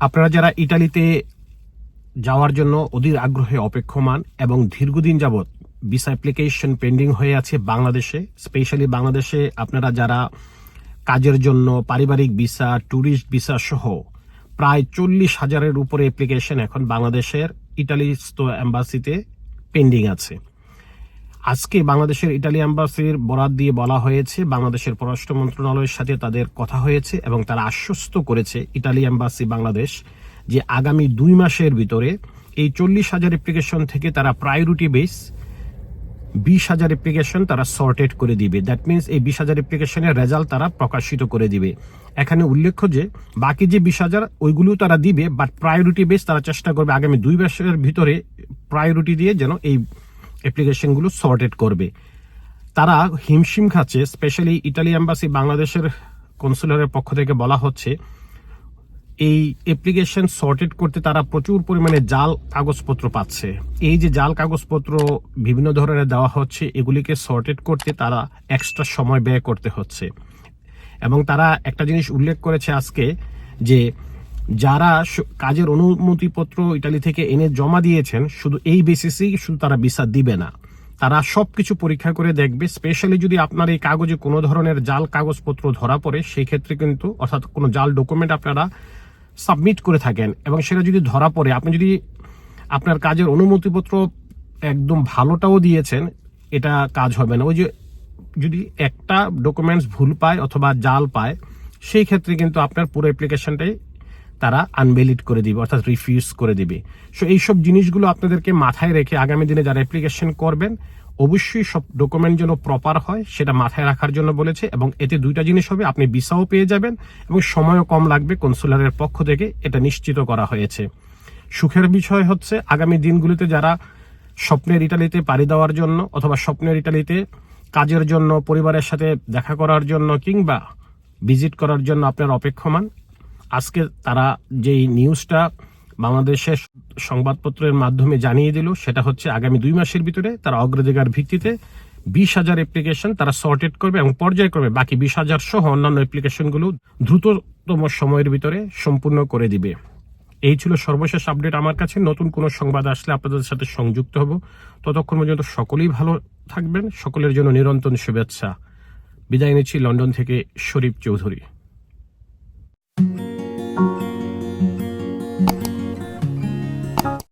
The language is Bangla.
আপনারা যারা ইটালিতে যাওয়ার জন্য অধীর আগ্রহে অপেক্ষমান এবং দীর্ঘদিন যাবৎ ভিসা অ্যাপ্লিকেশন পেন্ডিং হয়ে আছে বাংলাদেশে স্পেশালি বাংলাদেশে আপনারা যারা কাজের জন্য পারিবারিক ভিসা ট্যুরিস্ট ভিসা সহ প্রায় চল্লিশ হাজারের উপরে অ্যাপ্লিকেশন এখন বাংলাদেশের ইটালিস্ত অ্যাম্বাসিতে পেন্ডিং আছে। আজকে বাংলাদেশের ইটালি এম্বাসির বরাত দিয়ে বলা হয়েছে, বাংলাদেশের পররাষ্ট্র মন্ত্রণালয়ের সাথে তাদের কথা হয়েছে এবং তারা আশ্বস্ত করেছে ইটালি এম্বাসি বাংলাদেশ যে আগামী দুই মাসের ভিতরে এই চল্লিশ হাজার অ্যাপ্লিকেশন থেকে তারা প্রায়োরিটি বেস বিশ হাজার অ্যাপ্লিকেশন তারা সর্টেড করে দিবে। দ্যাট মিনস এই বিশ হাজার অ্যাপ্লিকেশনের রেজাল্ট তারা প্রকাশিত করে দিবে। এখানে উল্লেখ্য যে, বাকি যে বিশ হাজার, ওইগুলো তারা দিবে বাট প্রায়োরিটি বেস তারা চেষ্টা করবে আগামী দুই মাসের ভিতরে প্রায়োরিটি দিয়ে যেন এই অ্যাপ্লিকেশনগুলো সর্টেড করবে। তারা হিমশিম খাচ্ছে স্পেশালি ইটালি অ্যাম্বাসি বাংলাদেশের কনসুলারের পক্ষ থেকে বলা হচ্ছে, এই অ্যাপ্লিকেশন সর্টেড করতে তারা প্রচুর পরিমাণে জাল কাগজপত্র পাচ্ছে। এই যে জাল কাগজপত্র বিভিন্ন ধরনের দেওয়া হচ্ছে, এগুলিকে সর্টেড করতে তারা এক্সট্রা সময় ব্যয় করতে হচ্ছে। এবং তারা একটা জিনিস উল্লেখ করেছে আজকে যে যারা কাজের অনুমতিপত্র ইটালি থেকে এনে জমা দিয়েছেন, শুধু এই বেসিসেই শুধু তারা ভিসা দিবে না। তারা সবকিছু পরীক্ষা করে দেখবে স্পেশালি যদি আপনার এই কাগজে কোনো ধরনের জাল কাগজপত্র ধরা পড়ে সেই ক্ষেত্রে কিন্তু, অর্থাৎ কোনো জাল ডকুমেন্ট আপনারা সাবমিট করে থাকেন। এবং সেটা যদি ধরা পড়ে, আপনি যদি আপনার কাজের অনুমতিপত্র একদম ভালোটাও দিয়েছেন, এটা কাজ হবে না। ওই যে যদি একটা ডকুমেন্টস ভুল পায় অথবা জাল পায় সেই ক্ষেত্রে কিন্তু আপনার পুরো অ্যাপ্লিকেশনটাই তারা আনভ্যালিড করে দিবে, অর্থাৎ রিফিউজ করে দিবে। সো এইসব জিনিসগুলো আপনাদেরকে মাথায় রেখে আগামী দিনে যারা অ্যাপ্লিকেশন করবেন, অবশ্যই সব ডকুমেন্ট যেন প্রপার হয়, সেটা মাথায় রাখার জন্য বলেছে, এবং এতে দুইটা জিনিস হবে, আপনি ভিসাও পেয়ে যাবেন এবং সময়ও কম লাগবে কনসুলারের পক্ষ থেকে এটা নিশ্চিত করা হয়েছে। সুখের বিষয় হচ্ছে, আগামী দিনগুলিতে যারা স্বপ্নের ইটালিতে পাড়ি দেওয়ার জন্য অথবা স্বপ্নের ইটালিতে কাজের জন্য, পরিবারের সাথে দেখা করার জন্য কিংবা ভিজিট করার জন্য আপনার অপেক্ষমান আজকে তারা যেই নিউজটা বাংলাদেশের সংবাদপত্রের মাধ্যমে জানিয়ে দিল, সেটা হচ্ছে আগামী দুই মাসের ভিতরে তারা অগ্রাধিকার ভিত্তিতে বিশ হাজার অ্যাপ্লিকেশন তারা সর্টেড করবে এবং পর্যায়ক্রমে বাকি বিশ হাজার সহ অন্যান্য অ্যাপ্লিকেশনগুলো দ্রুততম সময়ের ভিতরে সম্পূর্ণ করে দিবে। এই ছিল সর্বশেষ আপডেট আমার কাছে। নতুন কোনো সংবাদ আসলে আপনাদের সাথে সংযুক্ত হব। ততক্ষণ পর্যন্ত সকলেই ভালো থাকবেন। সকলের জন্য নিরন্তর শুভেচ্ছা। বিদায় নিচ্ছি লন্ডন থেকে শরীফ চৌধুরী।